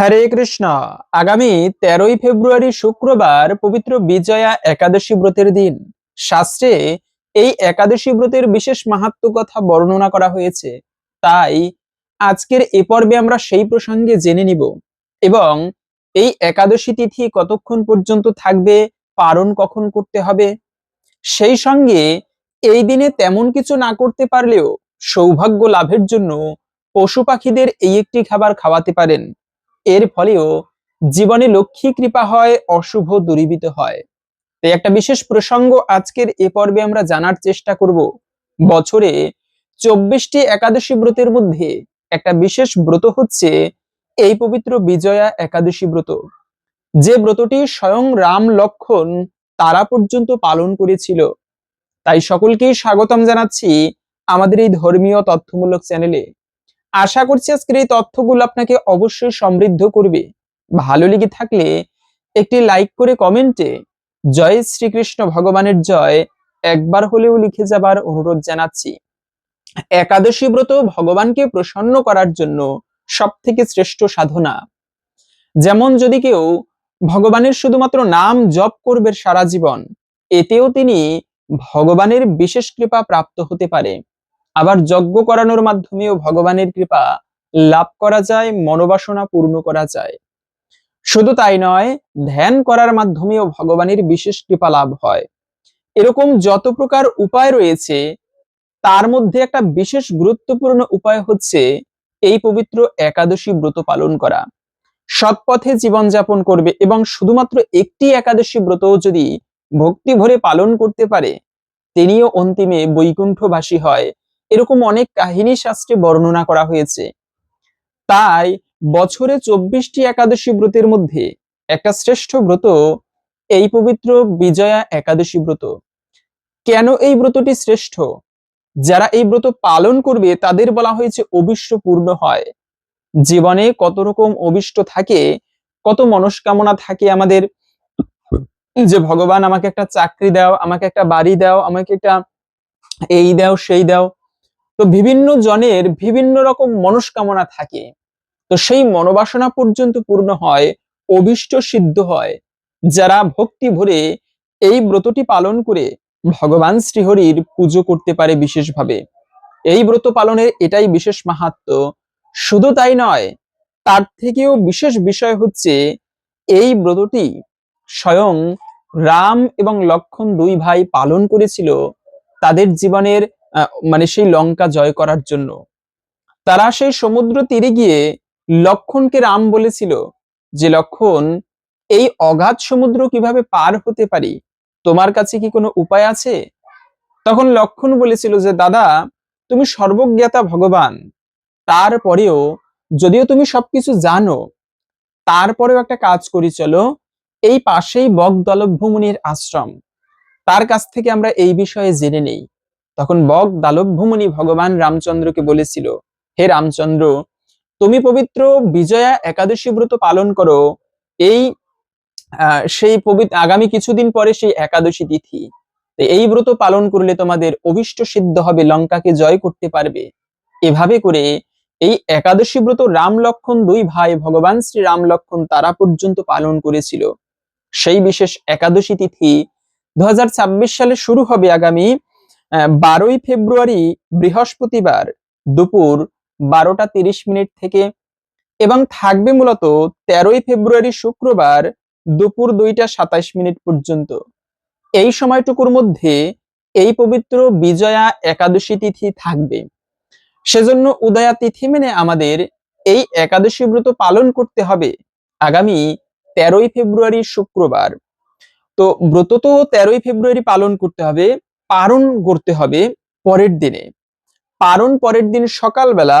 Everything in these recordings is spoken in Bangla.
হরে কৃষ্ণ। আগামী তেরোই ফেব্রুয়ারি শুক্রবার পবিত্র বিজয়া একাদশী ব্রতের দিন। শাস্ত্রে এই একাদশী ব্রতের বিশেষ মাহাত্ম কথা বর্ণনা করা হয়েছে। তাই আজকের এ পর্বে আমরা সেই প্রসঙ্গে জেনে নিব এবং এই একাদশী তিথি কতক্ষণ পর্যন্ত থাকবে, পালন কখন করতে হবে? সেই সঙ্গে এই দিনে তেমন কিছু না করতে পারলেও সৌভাগ্য লাভের জন্য পশু পাখিদের এই একটি খাবার খাওয়াতে পারেন। এর ফলেও জীবনে লক্ষ্মী কৃপা হয়, অশুভ দূরীভূত হয়। তাই একটা বিশেষ প্রসঙ্গ আজকের এ পর্বে আমরা জানার চেষ্টা করব। বছরে চব্বিশটি একাদশী ব্রতের মধ্যে একটা বিশেষ ব্রত হচ্ছে এই পবিত্র বিজয়া একাদশী ব্রত। যে ব্রতটি স্বয়ং রাম লক্ষণ তারা পর্যন্ত পালন করেছিল। তাই সকলকেই স্বাগতম জানাচ্ছি আমাদের এই ধর্মীয় তথ্যমূলক চ্যানেলে। আশা করছি আজকের এই তথ্যগুলো আপনাকে অবশ্যই সমৃদ্ধ করবে। ভালো লেগে থাকলে একটি লাইক করে কমেন্টে জয় শ্রীকৃষ্ণ ভগবানের জয় একবার হলেও লিখে যাবার অনুরোধ জানাচ্ছি। একাদশী ব্রত ভগবানকে প্রসন্ন করার জন্য সব থেকে শ্রেষ্ঠ সাধনা। যেমন যদি কেউ ভগবানের শুধুমাত্র নাম জপ করবে সারা জীবন, এতেও তিনি ভগবানের বিশেষ কৃপা প্রাপ্ত হতে পারে। আবার যজ্ঞ করানোর মাধ্যমেও ভগবানের কৃপা লাভ করা যায়, মনোবাসনা পূর্ণ করা যায়। শুধু তাই নয়, ধ্যান করার মাধ্যমেও ভগবানের বিশেষ কৃপা লাভ হয়। এরকম যত প্রকার উপায় রয়েছে, তার মধ্যে একটা বিশেষ গুরুত্বপূর্ণ উপায় হচ্ছে এই পবিত্র একাদশী ব্রত পালন করা। সৎপথে জীবনযাপন করবে এবং শুধুমাত্র একটি একাদশী ব্রত যদি ভক্তি ভরে পালন করতে পারে, তিনিও অন্তিমে বৈকুণ্ঠবাসী হয়। এরকম অনেক কাহিনী শাস্ত্রে বর্ণনা করা হয়েছে। তাই বছরে চব্বিশটি একাদশী ব্রতের মধ্যে একটা শ্রেষ্ঠ ব্রত এই পবিত্র বিজয়া একাদশী ব্রত। কেন এই ব্রতটি শ্রেষ্ঠ? যারা এই ব্রত পালন করবে তাদের বলা হয়েছে অবিষ্ট পূর্ণ হয়। জীবনে কত রকম অবিষ্ট থাকে, কত মনস্কামনা থাকে আমাদের। যে ভগবান আমাকে একটা চাকরি দাও, আমাকে একটা বাড়ি দাও, আমাকে একটা এই দাও, সেই দাও তো বিভিন্ন জনের বিভিন্ন রকম মনস্কামনা থাকে। তো সেই মনোবাসনা পর্যন্ত পূর্ণ হয়, অভিষ্ট সিদ্ধ হয়। যারা ভক্তি ভরে এই ব্রতটি পালন করে ভগবান শ্রীহরির পুজো করতে পারে বিশেষভাবে। এই ব্রত পালনের এটাই বিশেষ মাহাত্ম। শুধু তাই নয়, তার থেকেও বিশেষ বিষয় হচ্ছে এই ব্রতটি স্বয়ং রাম এবং লক্ষণ দুই ভাই পালন করেছিল। তাদের জীবনের মানে সেই লঙ্কা জয় করার জন্য। তারা সেই সমুদ্র তীরে গিয়ে লক্ষণকে রাম বলেছিল যে, লক্ষণ, এই অগাধ সমুদ্র কীভাবে পার হতে পারি? তোমার কাছে কি কোনো উপায় আছে? তখন লক্ষণ বলেছিল যে, দাদা, তুমি সর্বজ্ঞাতা ভগবান। তারপরেও যদিও তুমি সবকিছু জানো তারপরেও একটা কাজ করি চলো, এই পাশেই বগদলভ্য মুনির আশ্রম। তার কাছ থেকে আমরা এই বিষয়ে জেনে নেই। তখন বগ দালভ্য মুনি ভগবান রামচন্দ্রকে বলেছিল, হে রামচন্দ্র, তুমি পবিত্র বিজয়া একাদশী ব্রত পালন করো। এই সেই পবিত্র আগামী কিছুদিন পরে সেই একাদশী তিথি। এই ব্রত পালন করলে তোমাদের অভিষ্ট সিদ্ধ হবে, লঙ্কাকে জয় করতে পারবে। এভাবে করে এই একাদশী ব্রত রাম লক্ষণ দুই ভাই ভগবান শ্রী রাম লক্ষণ তারা পর্যন্ত পালন করেছিল। সেই বিশেষ একাদশী তিথি দু হাজার ছাব্বিশ সালে শুরু হবে আগামী বারোই ফেব্রুয়ারি বৃহস্পতিবার দুপুর বারোটা তিরিশ মিনিট থেকে এবং থাকবে মূলত তেরোই ফেব্রুয়ারি শুক্রবার দুপুর দুইটা সাতাইশ মিনিট পর্যন্ত। এই সময়টুকুর মধ্যে এই পবিত্র বিজয়া একাদশী তিথি থাকবে। সেজন্য উদয়া তিথি মেনে আমাদের এই একাদশী ব্রত পালন করতে হবে আগামী তেরোই ফেব্রুয়ারি শুক্রবার। তো ব্রত তো তেরোই ফেব্রুয়ারি পালন করতে হবে। পালন করতে হবে পরের দিনে। পারণ পরের দিন সকালবেলা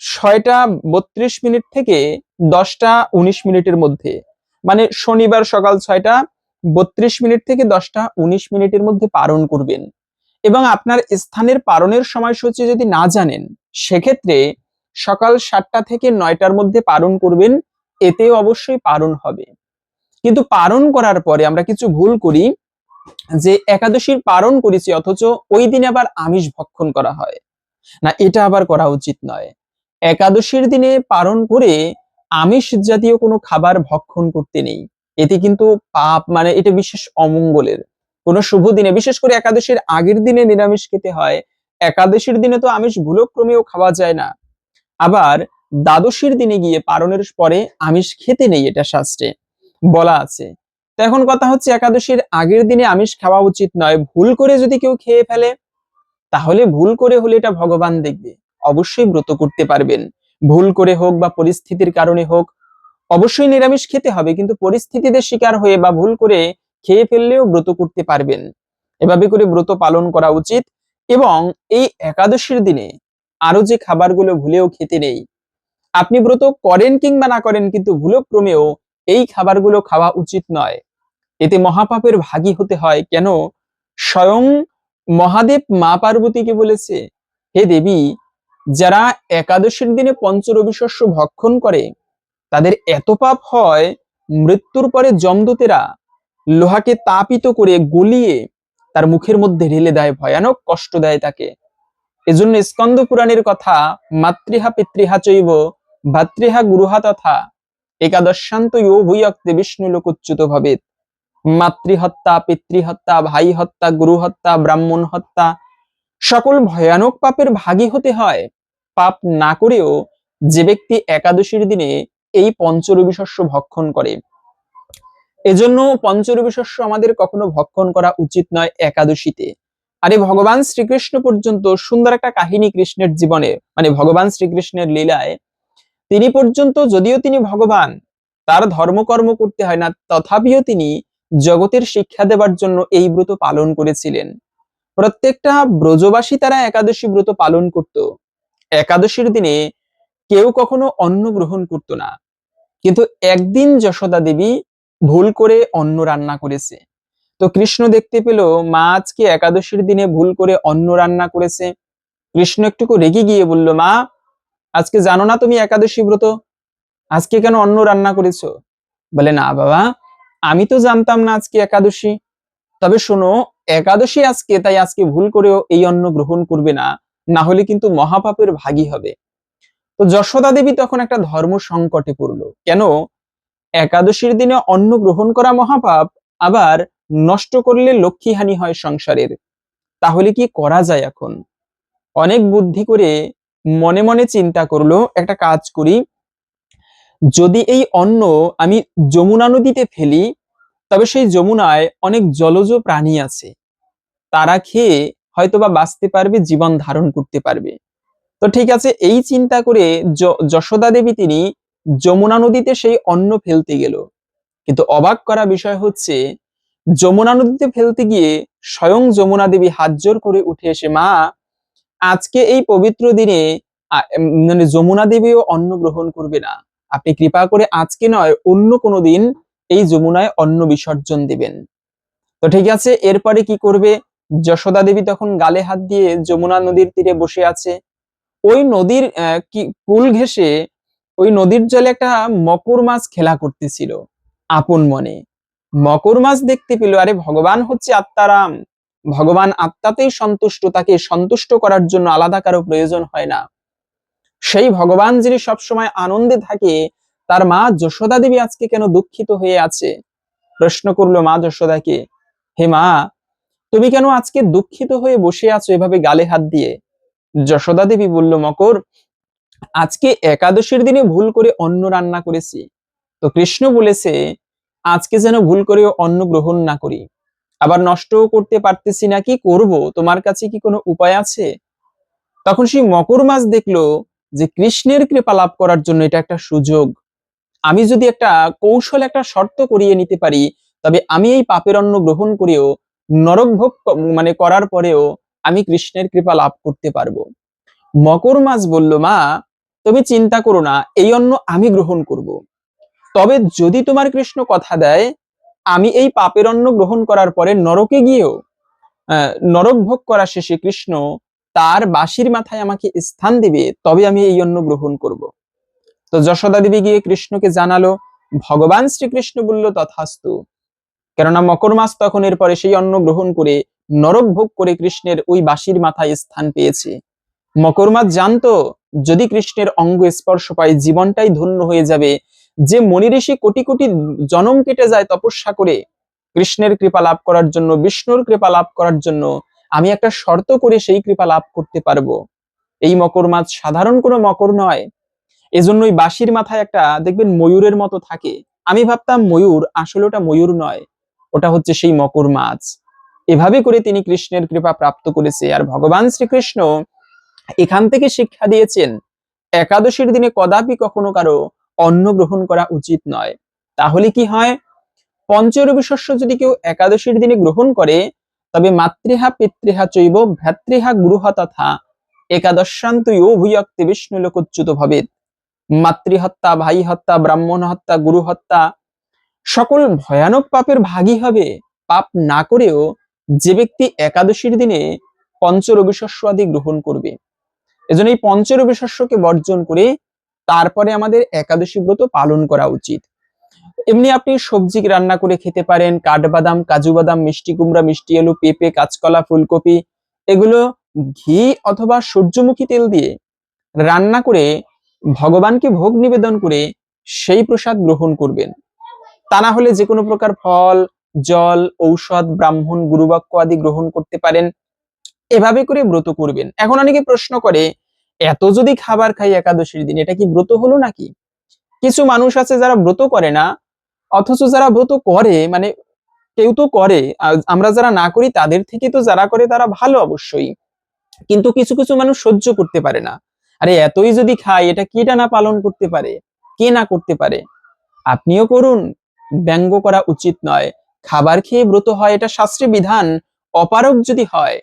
ছয়টা বত্রিশ মিনিট থেকে দশটা উনিশ মিনিটের মধ্যে। মানে শনিবার সকাল ছয়টা বত্রিশ মিনিট থেকে দশটা উনিশ মিনিটের মধ্যে পারণ করবেন। এবং আপনার স্থানের পারণের সময়সূচি যদি না জানেন, সেক্ষেত্রে সকাল সাতটা থেকে নয়টার মধ্যে পারণ করবেন এতেও অবশ্যই পারণ হবে। কিন্তু পারণ করার পরে আমরা কিছু ভুল করি যে একাদশীর পালন করেছি, অথচ ওই দিনে আবার আমিষ ভক্ষণ করা হয়। না, এটা আবার করা উচিত নয়। একাদশীর দিনে পালন করে আমিষ জাতীয় কোনো খাবার ভক্ষণ করতে নেই। এতে কিন্তু পাপ মানে এটা বিশেষ অমঙ্গলের। কোনো শুভ দিনে, বিশেষ করে একাদশীর আগের দিনে নিরামিষ খেতে হয়, একাদশীর দিনে তো আমিষ ভুলক্রমেও খাওয়া যায় না। আবার দ্বাদশীর দিনে গিয়ে পারণের পরে আমিষ খেতে নেই এটা শাস্ত্রে। বলা আছে তো এখন কথা হচ্ছে একাদশীর আগের দিনে আমিষ খাওয়া উচিত নয়, ভুল করে যদি কেউ খেয়ে ফেলে, তাহলে ভুল করে হলে এটা ভগবান দেখবে, অবশ্যই ব্রত করতে পারবেন। ভুল করে হোক বা পরিস্থিতির কারণে হোক, অবশ্যই নিরামিষ খেতে হবে, কিন্তু পরিস্থিতিতে শিকার হয়ে বা ভুল করে খেয়ে ফেললেও ব্রত করতে পারবেন। এভাবে করে ব্রত পালন করা উচিত এবং এই একাদশীর দিনে আরও যে খাবারগুলো ভুলেও খেতে নেই, আপনি ব্রত করেন কিংবা না করেন, কিন্তু ভুলক্রমেও এই খাবারগুলো খাওয়া উচিত নয়। এতে মহাপাপের ভাগী হতে হয়। কেন? স্বয়ং মহাদেব মা পার্বতীকে বলেছে, হে দেবী, যারা একাদশীর দিনে পঞ্চরবি শস্য ভক্ষণ করে, তাদের এত পাপ হয়, মৃত্যুর পরে জমদূতেরা লোহাকে তাপিত করে গলিয়ে তার মুখের মধ্যে ঢেলে দেয়। ভয়ানক কষ্ট দেয় তাকে। এজন্য স্কন্দ পুরাণের কথা মাতৃহা পিতৃহা চৈব ভাতৃহা গুরুহা তথা একাদশান্ত ইয় ভূয়ক্তে বিষ্ণু লোকচ্যুত ভবেত মাতৃহত্যা, পিতৃহত্যা ভাই হত্যা গুরু হত্যা ব্রাহ্মণ হত্যা সকল ভয়ানক পাপের ভাগী হতে হয়। পাপ না করেও যে ব্যক্তি একাদশীর দিনে এই পঞ্চরবি শস্য ভক্ষণ করে। এজন্য পঞ্চরবি শস্য আমাদের কখনো ভক্ষণ করা উচিত নয় একাদশীতে। আরে ভগবান শ্রীকৃষ্ণ পর্যন্ত সুন্দর একটা কাহিনী কৃষ্ণের জীবনে মানে ভগবান শ্রীকৃষ্ণের লীলায়। তিনি পর্যন্ত যদিও তিনি ভগবান, তার ধর্মকর্ম করতে হয় না, তথাপিও তিনি জগতের শিক্ষা দেবার জন্য এই ব্রত পালন করেছিলেন। প্রত্যেকটা ব্রজবাসী তারা একাদশী ব্রত পালন করত। একাদশীর দিনে কেউ কখনো অন্ন গ্রহণ করত না। কিন্তু একদিন যশোদা দেবী ভুল করে অন্ন রান্না করেছে। তো কৃষ্ণ দেখতে পেল, মা আজকে একাদশীর দিনে ভুল করে অন্ন রান্না করেছে। কৃষ্ণ একটুকু রেগে গিয়ে বলল, মা, আজকে জানো না তুমি একাদশী ব্রত? আজকে কেন অন্ন রান্না করেছ? বলে, না বাবা আমি তো জানতাম না আজকে একাদশী। তবে শোনো, একাদশী আজকে, তাই আজকে ভুল করেও এই অন্ন গ্রহণ করবে না। না হলে কিন্তু মহাপাপের ভাগী হবে। তো যশোদা দেবী তখন একটা ধর্ম সংকটে পড়ল। কেন? একাদশীর দিনে অন্ন গ্রহণ করা মহাপাপ, আবার নষ্ট করলে লক্ষ্মীহানি হয় সংসারের। তাহলে কি করা যায় এখন? অনেক বুদ্ধি করে মনে মনে চিন্তা করল, একটা কাজ করি। যদি এই অন্ন আমি যমুনা নদীতে ফেলি, তবে সেই যমুনায় অনেক জলজ প্রাণী আছে। তারা খেয়ে হয়তোবা বাঁচতে পারবে, জীবন ধারণ করতে পারবে। তো ঠিক আছে, এই চিন্তা করে যশোদা দেবী তিনি যমুনা নদীতে সেই অন্ন ফেলতে গেল। কিন্তু অবাক করা বিষয় হচ্ছে, যমুনা নদীতে ফেলতে গিয়ে স্বয়ং যমুনা দেবী হাত জোর করে উঠে এসে, মা, আজকে এই পবিত্র দিনে মানে যমুনা দেবীও অন্ন গ্রহণ করবে না। আপনি কৃপা করে আজকে নয়, অন্য কোনো দিন এই যমুনায় অন্ন বিসর্জন দিবেন। তো ঠিক আছে, এরপরে কি করবে? যশোদা দেবী তখন গালে হাত দিয়ে যমুনা নদীর তীরে বসে আছে। ওই নদীর কি কুল ঘেসে ওই নদীর জলে একটা মকর মাছ খেলা করতেছিল, আপন মনে। মকর মাছ দেখতে পেল, আরে ভগবান হচ্ছে আত্মারাম। ভগবান আত্মাতেই সন্তুষ্ট, তাকে সন্তুষ্ট করার জন্য আলাদা কারও প্রয়োজন হয় না। সেই ভগবান যিনি সবসময় আনন্দে থাকে, তার মা যশোদা দেবী আজকে কেন দুঃখিত হয়ে আছে? প্রশ্ন করল মা যশোদাকে, হে মা, তুমি কেন আজকে দুঃখিত হয়ে বসে আছো এভাবে গালে হাত দিয়ে? যশোদা দেবী বলল, মকর, আজকে একাদশীর দিনে ভুল করে অন্ন রান্না করেছি। তো কৃষ্ণ বলেছে, আজকে যেন ভুল করে অন্ন গ্রহণ না করি। আবার নষ্টও করতে পারতেছি না, কি করব? তোমার কাছে কি কোনো উপায় আছে? তখন সেই মকর মাছ দেখল যে কৃষ্ণের কৃপা লাভ করার জন্য এটা একটা সুযোগ আমি যদি একটা কৌশল, একটা শর্ত করিয়ে নিতে পারি, তবে আমি এই পাপের অন্ন গ্রহণ করেও, নরক ভোগ মানে করার পরেও আমি কৃষ্ণের কৃপা লাভ করতে পারব মকর মাছ বলল, মা, তুমি চিন্তা করো না, এই অন্ন আমি গ্রহণ করব। তবে যদি তোমার কৃষ্ণ কথা দেয়, আমি এই পাপের অন্ন গ্রহণ করার পরে নরকে গিয়েও নরক ভোগ করা শেষে কৃষ্ণ তার বাসির মাথায় আমাকে স্থান দিবে, তবে আমি এই অন্ন গ্রহণ করব। তো যশোদা দেবী গিয়ে কৃষ্ণকে জানালো, ভগবান শ্রীকৃষ্ণ বলল, তথাস্তু। কেননা মকর মাস তখন এরপরে সেই অন্ন গ্রহণ করে, নরক ভোগ করে কৃষ্ণের ওই বাসির মাথায় স্থান পেয়েছে। মকর মাস জানতো, যদি কৃষ্ণের অঙ্গ স্পর্শ পায়, জীবনটাই ধন্য হয়ে যাবে। যে মনি ঋষি কোটি কোটি জনম কেটে যায় তপস্যা করে, কৃষ্ণের কৃপা লাভ করার জন্য, বিষ্ণুর কৃপা লাভ করার জন্য আমি একটা শর্ত করে সেই কৃপা লাভ করতে পারব। এই মকর মাছ সাধারণ কোনো মকর নয়। এজন্যই বাঁশির মাথায় একটা, দেখবেন, ময়ূরের মতো থাকে। আমি ভাবতাম ময়ূর আসলে ওটা ময়ূর নয়, ওটা হচ্ছে সেই মকর মাছ। এভাবে করে তিনি কৃষ্ণের কৃপা প্রাপ্ত করেছে। আর ভগবান শ্রীকৃষ্ণ এখান থেকে শিক্ষা দিয়েছেন, একাদশীর দিনে কদাপি কখনো কারও অন্ন গ্রহণ করা উচিত নয়। তাহলে কি হয়? পঞ্চরবি শস্য যদি কেউ একাদশীর দিনে গ্রহণ করে তবে মাতৃহা, পিতৃহা চৈব, ভ্রাতৃহা গুরুহা তথা একাদশান্ত ইয় ভূয়ক্তি বিষ্ণু লোকচ্যুত ভবেত মাতৃহত্যা ভাই হত্যা ব্রাহ্মণ হত্যা গুরু হত্যা সকল ভয়ানক পাপের ভাগী হবে। পাপ না করেও যে ব্যক্তি একাদশীর দিনে পঞ্চরবি শস্য আদি গ্রহণ করবে। এজন্য এই পঞ্চরবি শস্যকে বর্জন করে তারপরে আমাদের একাদশী ব্রত পালন করা উচিত। এমনি আপনি সবজি রান্না করে খেতে পারেন, কাঠবাদাম, কাজু বাদাম, মিষ্টি কুমড়া, মিষ্টি আলু, পেঁপে, কাঁচকলা, ফুলকপি, এগুলো ঘি অথবা সূর্যমুখী তেল দিয়ে রান্না করে ভগবানকে ভোগ নিবেদন করে সেই প্রসাদ গ্রহণ করবেন। তা না হলে যে কোনো প্রকার ফল, জল, ঔষধ, ব্রাহ্মণ, গুরুবাক্য আদি গ্রহণ করতে পারেন। এভাবে করে ব্রত করবেন। এখন অনেকে প্রশ্ন করে, এত যদি খাবার খাই একাদশীর দিন, এটা কি ব্রত হলো নাকি? কিছু মানুষ আছে যারা ব্রত করে না, অথচ যারা ব্রত করে মানে কেউ তো করে আমরা যারা না করি তাদের থেকে তো যারা করে তারা ভালো অবশ্যই। কিন্তু কিছু কিছু মানুষ সহ্য করতে পারে না। আরে এতই যদি খায়, এটা কেটা না পালন করতে পারে? কে না করতে পারে? আপনিও করুন, ব্যঙ্গ করা উচিত নয়। খাবার খেয়ে ব্রত হয়, এটা শাস্ত্রে বিধান অপারক যদি হয়,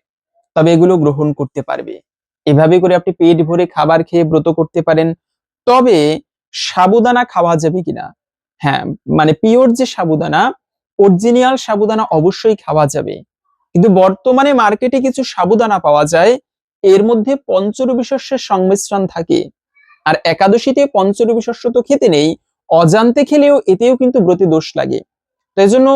তবে এগুলো গ্রহণ করতে পারবে। এভাবে করে আপনি পেট ভরে খাবার খেয়ে ব্রত করতে পারেন। তবে সাবুদানা খাওয়া যাবে কিনা? হ্যাঁ মানে পিওর যে সাবুদানা অরিজিনাল সাবুদানা অবশ্যই খাওয়া যাবে। কিন্তু বর্তমানে মার্কেটে কিছু সাবুদানা পাওয়া যায়, এর মধ্যে পঞ্চরবি শস্যের সংমিশ্রণ থাকে। আর একাদশীতে পঞ্চরবি শস্য তো খেতে নেই, অজান্তে খেলেও এতেও কিন্তু ব্রতে দোষ লাগে। তো এই জন্য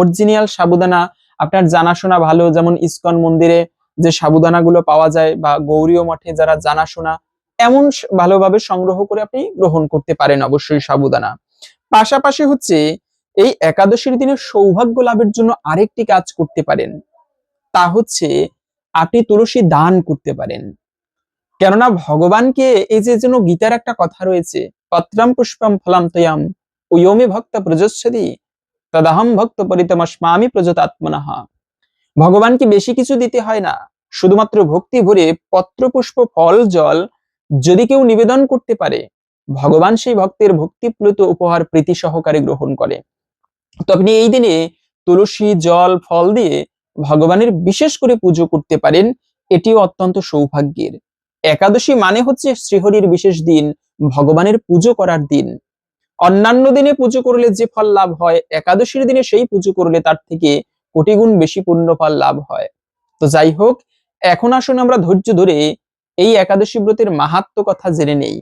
অরিজিনাল সাবুদানা, আপনার জানাশোনা ভালো, যেমন ইসকন মন্দিরে যে সাবুদানা গুলো পাওয়া যায়, বা গৌরীয় মঠে যারা জানাশোনা এমন ভালোভাবে সংগ্রহ করে আপনি গ্রহণ করতে পারেন অবশ্যই সাবুদানা। পাশাপাশি হচ্ছে এই একাদশীর দিনে সৌভাগ্য লাভের জন্য আরেকটি কাজ করতে পারেন। তা হচ্ছে আপনি তুলসী দান করতে পারেন। কেননা ভগবানকে এই যে যেন গীতার একটা কথা রয়েছে, পত্রাম পুষ্পম ফলাম তয়াম উয়মে ভক্ত প্রজস্বতি তদাহম ভক্ত পরিতমস্মামি প্রজতাত্মনহা ভগবানকে বেশি কিছু দিতে হয় না। শুধুমাত্র ভক্তি ভরে পত্র পুষ্প ফল, জল যদি কেউ নিবেদন করতে পারে, ভগবান সেই ভক্তের ভক্তিপ্লুত উপহার প্রীতি সহকারে গ্রহণ করে। তো আপনি এই দিনে তুলসী, জল, ফল দিয়ে ভগবানের বিশেষ করে পুজো করতে পারেন, এটিও অত্যন্ত সৌভাগ্যের। একাদশী মানে হচ্ছে শ্রীহরির বিশেষ দিন, ভগবানের পুজো করার দিন। অন্যান্য দিনে পুজো করলে যে ফল লাভ হয়, একাদশীর দিনে সেই পুজো করলে তার থেকে কোটি গুণ বেশি পুণ্য ফল লাভ হয়। তো যাই হোক, এখন আসুন আমরা ধৈর্য ধরে এই একাদশী ব্রতের মাহাত্ম কথা জেনে নেই।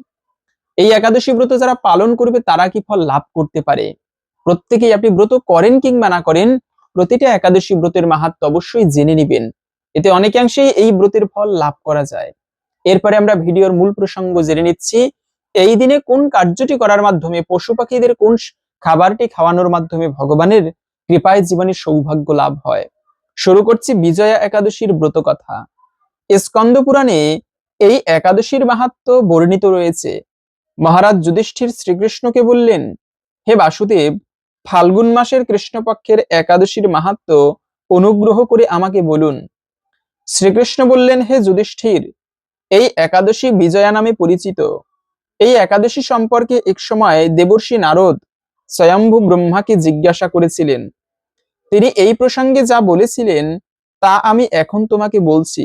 এই একাদশী ব্রত যারা পালন করবে, তারা কি ফল লাভ করতে পারে? প্রত্যেকেই আপনি ব্রত করেন কিংবা না করেন, প্রতিটা একাদশী ব্রতের মাহাত্ম অবশ্যই জেনে নেবেন। এতে অনেকাংশেই এই ব্রতের ফল লাভ করা যায়। এরপরে আমরা ভিডিওর মূল প্রসঙ্গ জেনে নিচ্ছি, এই দিনে কোন কার্যটি করার মাধ্যমে, পশু পাখিদের কোন খাবারটি খাওয়ানোর মাধ্যমে ভগবানের কৃপায় জীবনে সৌভাগ্য লাভ হয়? শুরু করছি বিজয়া একাদশীর ব্রত কথা। স্কন্দ পুরাণে এই একাদশীর মাহাত্ম বর্ণিত রয়েছে। মহারাজ যুধিষ্ঠির শ্রীকৃষ্ণকে বললেন, হে বাসুদেব, ফাল্গুন মাসের কৃষ্ণপক্ষের একাদশীর মাহাত্ম অনুগ্রহ করে আমাকে বলুন। শ্রীকৃষ্ণ বললেন, হে যুধিষ্ঠির, এই একাদশী বিজয়া নামে পরিচিত। এই একাদশী সম্পর্কে একসময় দেবর্ষি নারদ স্বয়ম্ভু ব্রহ্মাকে জিজ্ঞাসা করেছিলেন। তিনি এই প্রসঙ্গে যা বলেছিলেন, তা আমি এখন তোমাকে বলছি।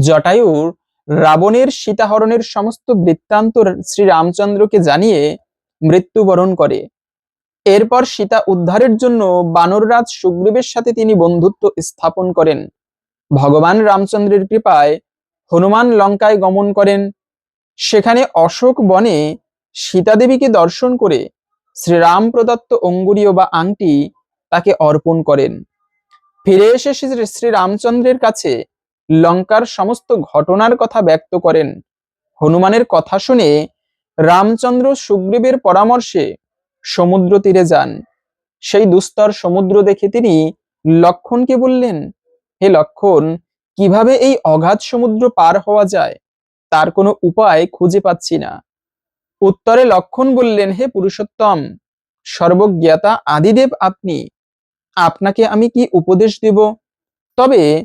জটায়ুর রাবণের সীতাহরণের সমস্ত বৃত্তান্ত শ্রীরামচন্দ্রকে জানিয়ে মৃত্যুবরণ করে। এরপর সীতা উদ্ধারের জন্য বানররাজ সুগ্রীবের সাথে তিনি বন্ধুত্ব স্থাপন করেন। ভগবান রামচন্দ্রের কৃপায় হনুমান লঙ্কায় গমন করেন। সেখানে অশোক বনে সীতাদেবীকে দর্শন করে শ্রীরাম প্রদত্ত অঙ্গুরীয় বা আংটি তাকে অর্পণ করেন। ফিরে এসে শ্রী শ্রী রামচন্দ্রের কাছে লঙ্কার সমস্ত ঘটনার কথা ব্যক্ত করেন। হনুমানের কথা শুনে রামচন্দ্র সুগ্রীবের পরামর্শে সমুদ্র তীরে যান। সেই দুস্তর সমুদ্র দেখে তিনি লক্ষণকে বললেন, হে লক্ষণ, কীভাবে এই অগাধ সমুদ্র পার হওয়া যায়? তার কোনো উপায় খুঁজে পাচ্ছি না। উত্তরে লক্ষণ বললেন, হে পুরুষোত্তম, সর্বজ্ঞাতা আদিদেব আপনি। আপনাকে আমি কি উপদেশ দেব? তবে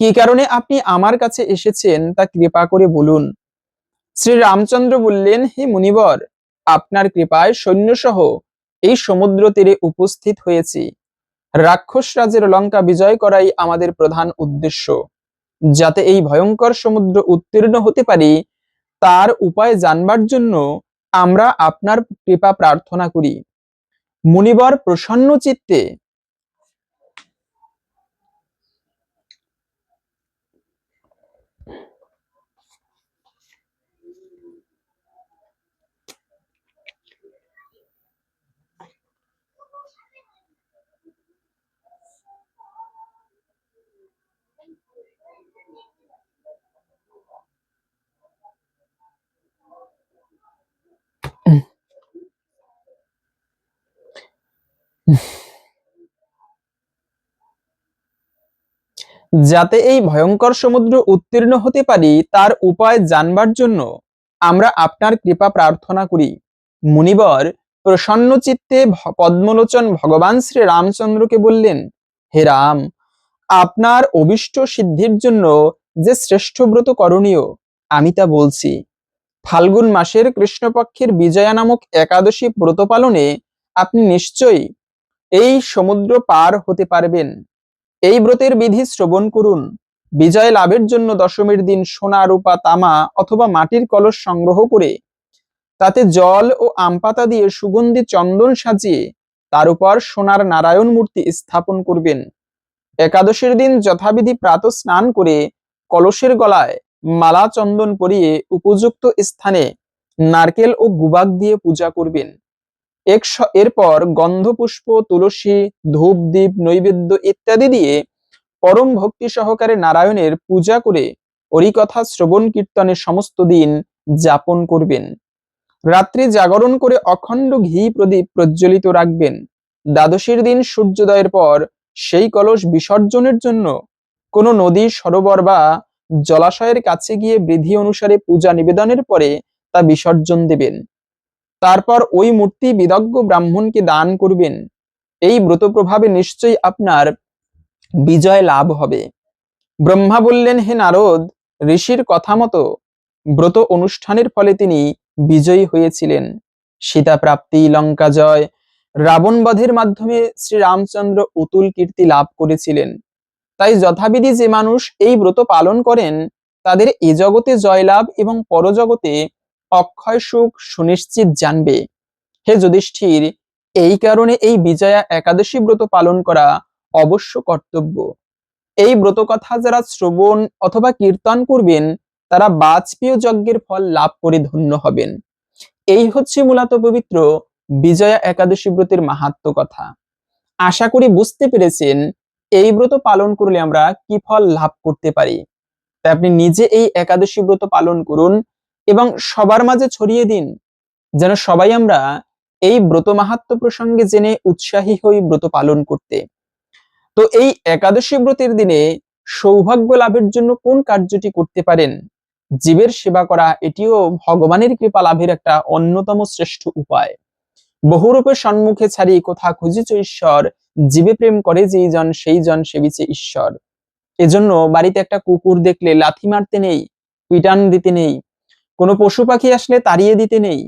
কি কারণে আপনি আমার কাছে এসেছেন তা কৃপা করে বলুন। শ্রী রামচন্দ্র বললেন, হে মুনিবর, আপনার কৃপায় সৈন্যসহ এই সমুদ্র তীরে উপস্থিত হয়েছি। রাক্ষস রাজের লঙ্কা বিজয় করাই আমাদের প্রধান উদ্দেশ্য। যাতে এই ভয়ঙ্কর সমুদ্র উত্তীর্ণ হতে পারি, তার উপায় জানবার জন্য আমরা আপনার কৃপা প্রার্থনা করি। মুনিবর প্রসন্ন চিত্তে যাতে এই ভয়ঙ্কর সমুদ্র উত্তীর্ণ হতে পারি, তার উপায় জানবার জন্য আমরা আপনার কৃপা প্রার্থনা করি। মুনিবর প্রসন্ন চিত্তে পদ্মলোচন ভগবান শ্রী রামচন্দ্রকে বললেন, হে রাম, আপনার অবিষ্ট সিদ্ধির জন্য যে শ্রেষ্ঠ ব্রত করণীয়, আমি তা বলছি। ফাল্গুন মাসের কৃষ্ণপক্ষের বিজয়া নামক একাদশী ব্রত পালনে আপনি নিশ্চয়ই এই সমুদ্র পার হতে পারবেন। এই ব্রতের বিধি শ্রবণ করুন। বিজয় লাভের জন্য দশমীর দিন সোনা, রূপা, তামা অথবা মাটির কলস সংগ্রহ করে, তাতে জল ও আমপাতা দিয়ে সুগন্ধি চন্দন সাজিয়ে, তার উপর সোনার নারায়ণ মূর্তি স্থাপন করবেন। একাদশীর দিন যথাবিধি প্রাত স্নান করে, কলসের গলায় মালা চন্দন পরিয়ে উপযুক্ত স্থানে নারকেল ও গুবাক দিয়ে পূজা করবেন। এরপর গন্ধপুষ্প, তুলসী, ধূপ দ্বীপ নৈবেদ্য ইত্যাদি দিয়ে পরম ভক্তি সহকারে নারায়ণের পূজা করে হরিকথা শ্রবণ কীর্তনে সমস্ত দিন যাপন করবেন। রাত্রি জাগরণ করে অখণ্ড ঘি প্রদীপ প্রজ্বলিত রাখবেন। দ্বাদশীর দিন সূর্যোদয়ের পর সেই কলস বিসর্জনের জন্য কোনো নদী, সরোবর বা জলাশয়ের কাছে গিয়ে বিধি অনুসারে পূজা নিবেদনের পরে তা বিসর্জন দেবেন। তারপর ওই মূর্তি বিদজ্ঞ ব্রাহ্মণকে দান করবেন। এই ব্রত প্রভাবে নিশ্চয়ই আপনার বিজয় লাভ হবে। ব্রহ্মা বললেন, হে নারদ, ঋষির কথা মতো ব্রত অনুষ্ঠানের ফলে তিনি বিজয়ী হয়েছিলেন। সীতা প্রাপ্তি, লঙ্কা জয়, রাবণ বধের মাধ্যমে শ্রী রামচন্দ্র অতুল কীর্তি লাভ করেছিলেন। তাই যথাবিধি যে মানুষ এই ব্রত পালন করেন, তাদের এ জগতে জয়লাভ এবং পরজগতে অক্ষয় সুখ সুনিশ্চিত জানবে। হে যুধিষ্ঠির, এই কারণে এই বিজয়া একাদশী ব্রত পালন করা অবশ্য কর্তব্য। এই ব্রত কথা যারা শ্রবণ অথবা কীর্তন করবেন, তারা বাজপেয় যজ্ঞের ফল লাভ করে ধন্য হবেন। এই হচ্ছে মূলত পবিত্র বিজয়া একাদশী ব্রতের মাহাত্ম কথা। আশা করি বুঝতে পেরেছেন এই ব্রত পালন করলে আমরা কি ফল লাভ করতে পারি। তাই আপনি নিজে এই একাদশী ব্রত পালন করুন এবং সবার মাঝে ছড়িয়ে দিন, যেন সবাই আমরা এই ব্রত মাহাত্ম প্রসঙ্গে জেনে উৎসাহী হই ব্রত পালন করতে। তো এই একাদশী ব্রতের দিনে সৌভাগ্য লাভের জন্য কোন কার্যটি করতে পারেন? জীবের সেবা করা, এটিও ভগবানের কৃপা লাভের একটা অন্যতম শ্রেষ্ঠ উপায়। বহুরূপে সম্মুখে ছাড়ি কোথা খুঁজিছ ঈশ্বর? জীবে প্রেম করে যেই জন, সেই জন সেবিছে ঈশ্বর। এজন্য বাড়িতে একটা কুকুর দেখলে লাথি মারতে নেই, পিটান দিতে নেই কোনো পশু পাখি আসলে তাড়িয়ে দিতে নেই।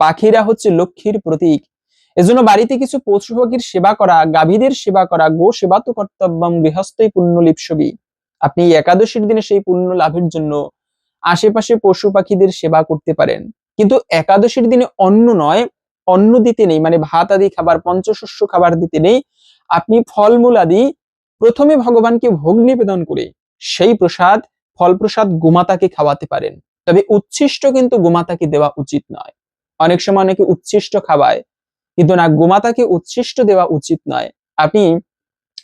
পাখিরা হচ্ছে লক্ষ্মীর প্রতীক। এজন্য বাড়িতে কিছু পশু পাখির সেবা করা, গাভীদের সেবা করা, গো সেবা তো কর্তব্যম গৃহস্থই পুণ্য লিপসবি আপনি একাদশীর দিনে সেই পুণ্য লাভের জন্য আশেপাশে পশু পাখিদের সেবা করতে পারেন। কিন্তু একাদশীর দিনে অন্ন নয়, অন্ন দিতে নেই মানে ভাত আদি খাবার, পঞ্চশস্য খাবার দিতে নেই। আপনি ফলমূল আদি প্রথমে ভগবানকে ভোগ নিবেদন করে সেই প্রসাদ ফল প্রসাদ গোমাতাকে খাওয়াতে পারেন। তবে উচ্ছিষ্ট কিন্তু গোমাতাকে দেওয়া উচিত নয়। অনেক সময় অনেকে উচ্ছিষ্ট খাওয়ায় কিন্তু না গোমাতাকে উচ্ছিষ্ট দেওয়া উচিত নয়। আপনি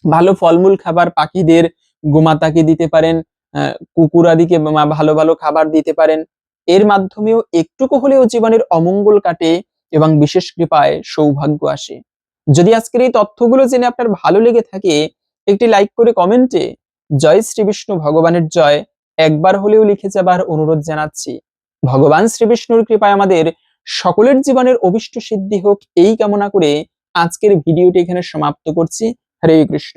ভালো ফলমূল খাবার পাখিদের গোমাতাকে দিতে পারেন আহ, কুকুর আদিকে ভালো ভালো খাবার দিতে পারেন। এর মাধ্যমেও একটুকু হলেও জীবনের অমঙ্গল কাটে এবং বিশেষ কৃপায় সৌভাগ্য আসে। যদি আজকের এই তথ্যগুলো জেনে আপনার ভালো লেগে থাকে একটি লাইক করে কমেন্টে জয় শ্রী বিষ্ণু ভগবানের জয়। একবার হলেও লিখে যাবার অনুরোধ জানাচ্ছি। ভগবান শ্রী বিষ্ণুর কৃপায় আমাদের সকলের জীবনের অভিষ্ট সিদ্ধি হোক, এই কামনা করে আজকের ভিডিওটি এখানে সমাপ্ত করছি। হরে কৃষ্ণ।